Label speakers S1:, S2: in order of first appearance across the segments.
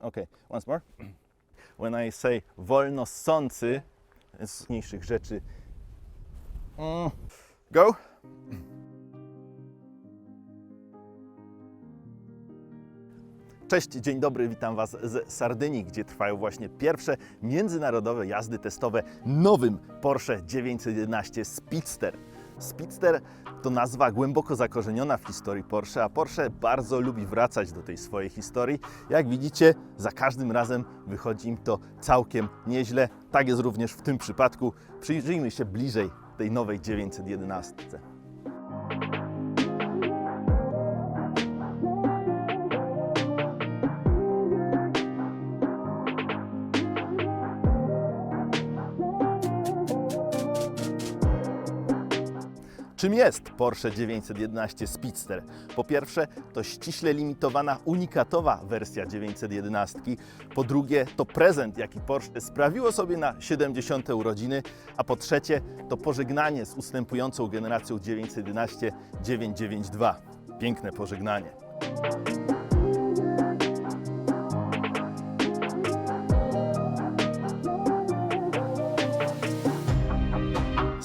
S1: Okay, once more. When I say wolno sący, z mniejszych rzeczy. Mm. Go. Cześć, dzień dobry, witam Was z Sardynii, gdzie trwają właśnie pierwsze międzynarodowe jazdy testowe nowym Porsche 911 Speedster. Speedster to nazwa głęboko zakorzeniona w historii Porsche, a Porsche bardzo lubi wracać do tej swojej historii. Jak widzicie, za każdym razem wychodzi im to całkiem nieźle. Tak jest również w tym przypadku. Przyjrzyjmy się bliżej tej nowej 911. Czym jest Porsche 911 Speedster? Po pierwsze, to ściśle limitowana, unikatowa wersja 911. Po drugie, to prezent, jaki Porsche sprawiło sobie na 70. urodziny. A po trzecie, to pożegnanie z ustępującą generacją 911 992. Piękne pożegnanie.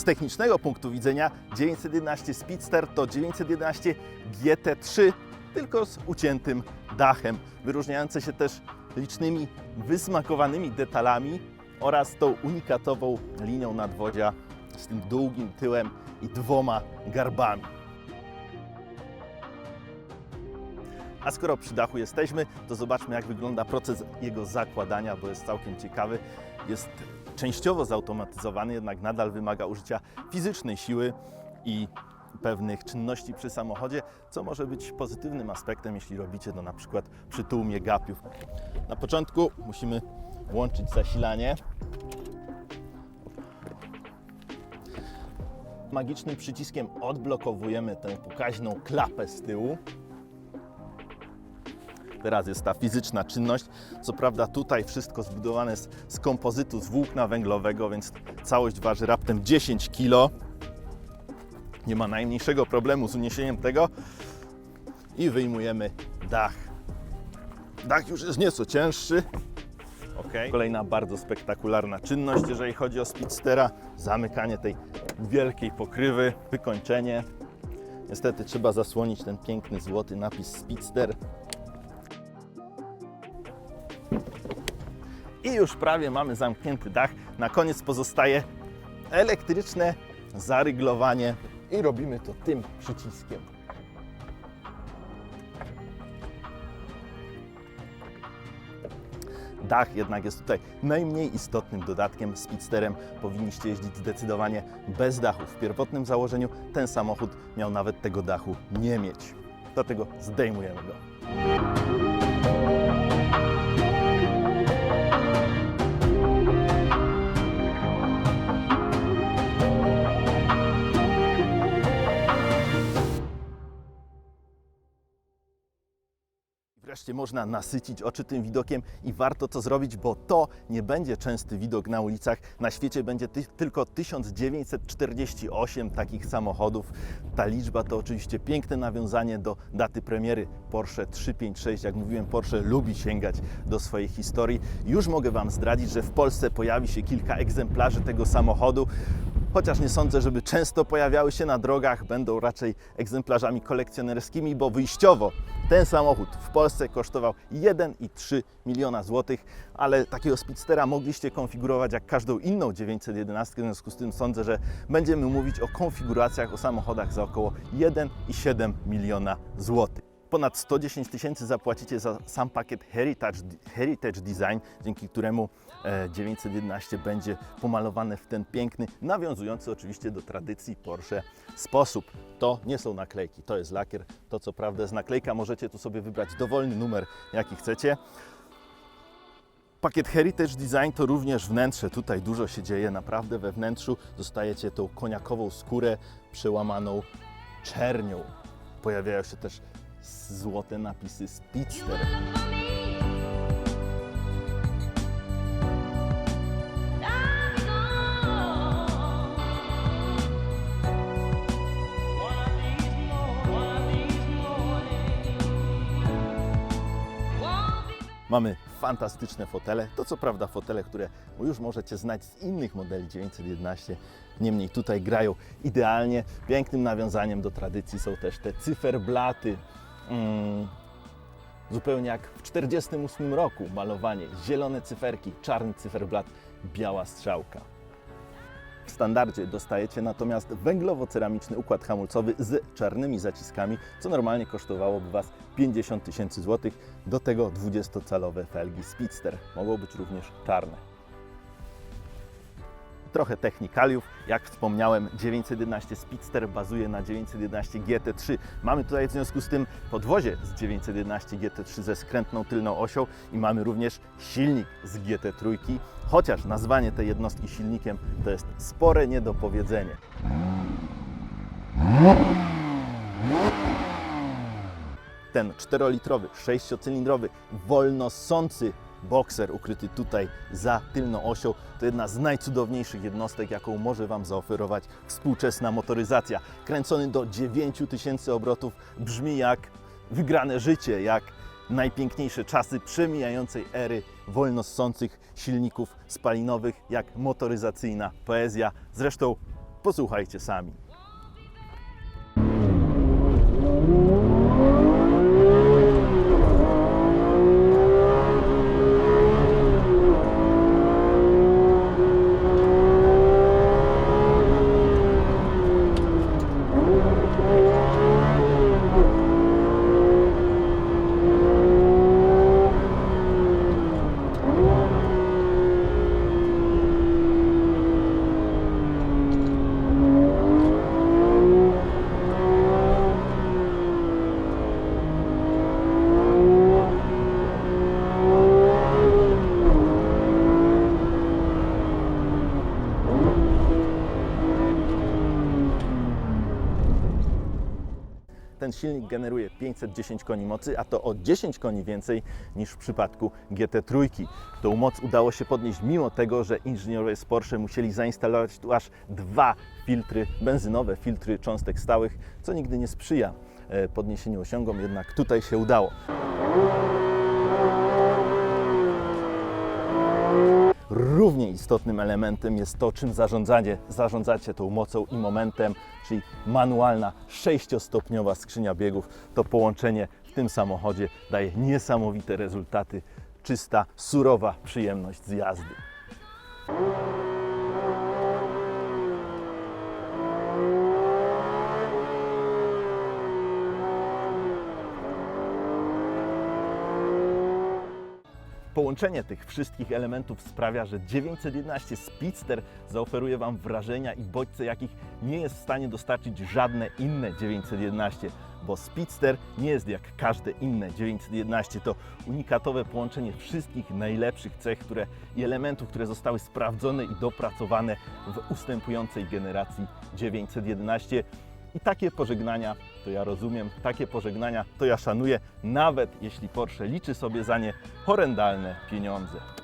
S1: Z technicznego punktu widzenia 911 Speedster to 911 GT3, tylko z uciętym dachem, wyróżniające się też licznymi wysmakowanymi detalami oraz tą unikatową linią nadwozia z tym długim tyłem i dwoma garbami. A skoro przy dachu jesteśmy, to zobaczmy jak wygląda proces jego zakładania, bo jest całkiem ciekawy. Jest częściowo zautomatyzowany, jednak nadal wymaga użycia fizycznej siły i pewnych czynności przy samochodzie, co może być pozytywnym aspektem, jeśli robicie to na przykład przy tłumie gapiów. Na początku musimy włączyć zasilanie. Magicznym przyciskiem odblokowujemy tę pokaźną klapę z tyłu. Teraz jest ta fizyczna czynność. Co prawda tutaj wszystko zbudowane jest z kompozytu z włókna węglowego, więc całość waży raptem 10 kg. Nie ma najmniejszego problemu z uniesieniem tego. I wyjmujemy dach. Dach już jest nieco cięższy. Ok. Kolejna bardzo spektakularna czynność, jeżeli chodzi o Speedstera. Zamykanie tej wielkiej pokrywy, wykończenie. Niestety trzeba zasłonić ten piękny złoty napis Speedster. I już prawie mamy zamknięty dach. Na koniec pozostaje elektryczne zaryglowanie i robimy to tym przyciskiem. Dach jednak jest tutaj najmniej istotnym dodatkiem. Speedsterem powinniście jeździć zdecydowanie bez dachu. W pierwotnym założeniu ten samochód miał nawet tego dachu nie mieć. Dlatego zdejmujemy go. Można nasycić oczy tym widokiem i warto to zrobić, bo to nie będzie częsty widok na ulicach. Na świecie będzie ty tylko 1948 takich samochodów. Ta liczba to oczywiście piękne nawiązanie do daty premiery Porsche 356. Jak mówiłem, Porsche lubi sięgać do swojej historii. Już mogę Wam zdradzić, że w Polsce pojawi się kilka egzemplarzy tego samochodu. Chociaż nie sądzę, żeby często pojawiały się na drogach, będą raczej egzemplarzami kolekcjonerskimi, bo wyjściowo ten samochód w Polsce kosztował 1,3 miliona złotych, ale takiego Speedstera mogliście konfigurować jak każdą inną 911, w związku z tym sądzę, że będziemy mówić o konfiguracjach, o samochodach za około 1,7 miliona złotych. Ponad 110 tysięcy zapłacicie za sam pakiet Heritage, Heritage Design, dzięki któremu e, 911 będzie pomalowane w ten piękny, nawiązujący oczywiście do tradycji Porsche sposób. To nie są naklejki, to jest lakier. To co prawda jest naklejka, możecie tu sobie wybrać dowolny numer, jaki chcecie. Pakiet Heritage Design to również wnętrze. Tutaj dużo się dzieje, naprawdę we wnętrzu dostajecie tą koniakową skórę przełamaną czernią. Pojawiają się też złote napisy Speedster. Mamy fantastyczne fotele. To co prawda fotele, które już możecie znać z innych modeli 911. Niemniej tutaj grają idealnie. Pięknym nawiązaniem do tradycji są też te cyferblaty. Mm, zupełnie jak w 1948 roku malowanie. Zielone cyferki, czarny cyferblat, biała strzałka. W standardzie dostajecie natomiast węglowo-ceramiczny układ hamulcowy z czarnymi zaciskami, co normalnie kosztowałoby Was 50 tysięcy złotych. Do tego 20-calowe felgi Speedster. Mogą być również czarne. Trochę technikaliów. Jak wspomniałem, 911 Speedster bazuje na 911 GT3. Mamy tutaj w związku z tym podwozie z 911 GT3 ze skrętną tylną osią i mamy również silnik z GT3, chociaż nazwanie tej jednostki silnikiem to jest spore niedopowiedzenie. Ten 4-litrowy, 6-cylindrowy, wolno ssący bokser ukryty tutaj za tylną osią to jedna z najcudowniejszych jednostek, jaką może Wam zaoferować współczesna motoryzacja. Kręcony do 9000 obrotów brzmi jak wygrane życie, jak najpiękniejsze czasy przemijającej ery wolno ssących silników spalinowych, jak motoryzacyjna poezja. Zresztą posłuchajcie sami. Ten silnik generuje 510 koni mocy, a to o 10 koni więcej niż w przypadku GT3. Tą moc udało się podnieść mimo tego, że inżynierowie z Porsche musieli zainstalować tu aż dwa filtry benzynowe, filtry cząstek stałych, co nigdy nie sprzyja e, podniesieniu osiągom, jednak tutaj się udało. Równie istotnym elementem jest to, czym zarządzacie, zarządzacie tą mocą i momentem, czyli manualna sześciostopniowa skrzynia biegów. To połączenie w tym samochodzie daje niesamowite rezultaty. Czysta, surowa przyjemność z jazdy. Połączenie tych wszystkich elementów sprawia, że 911 Speedster zaoferuje Wam wrażenia i bodźce, jakich nie jest w stanie dostarczyć żadne inne 911, bo Speedster nie jest jak każde inne 911. To unikatowe połączenie wszystkich najlepszych cech które, i elementów, które zostały sprawdzone i dopracowane w ustępującej generacji 911. I takie pożegnania to ja rozumiem, takie pożegnania to ja szanuję, nawet jeśli Porsche liczy sobie za nie horrendalne pieniądze.